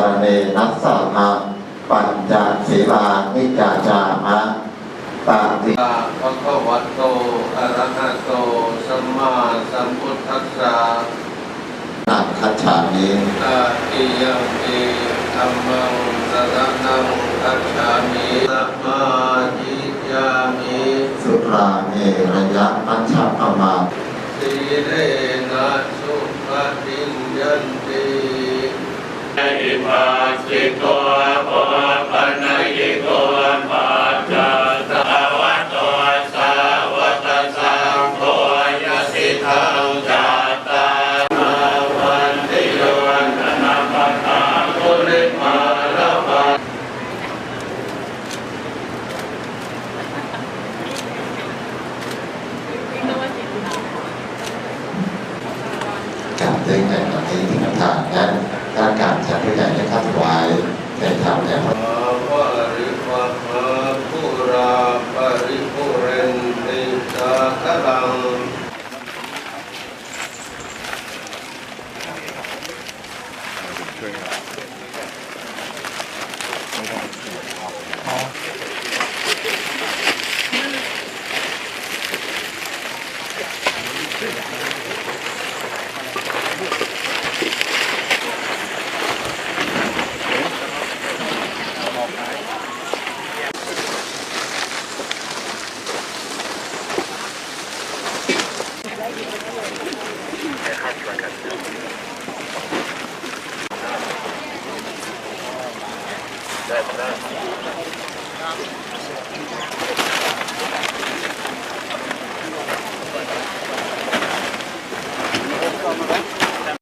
ารเนนัสสะมะปัญจศีลานิจจาจามะตาติอะภะคะวะโตอะระหะโตสัมมาสัมพุทธัสสะนังคัจฉามิตาติยัมปิธัมมังสรณังคัจฉามิสัมมาทิยามิสุราเมระยะมัชฌปมาสีเลนะสุปฏิญญันติ การเดินกันกับที่ที่ทานนั้นการการจัดผู้ใหญ่ได้เข้าถวายในธรรมแด่พระภาวะริวะหาปุราปริปุเรนติสาคลัง ได้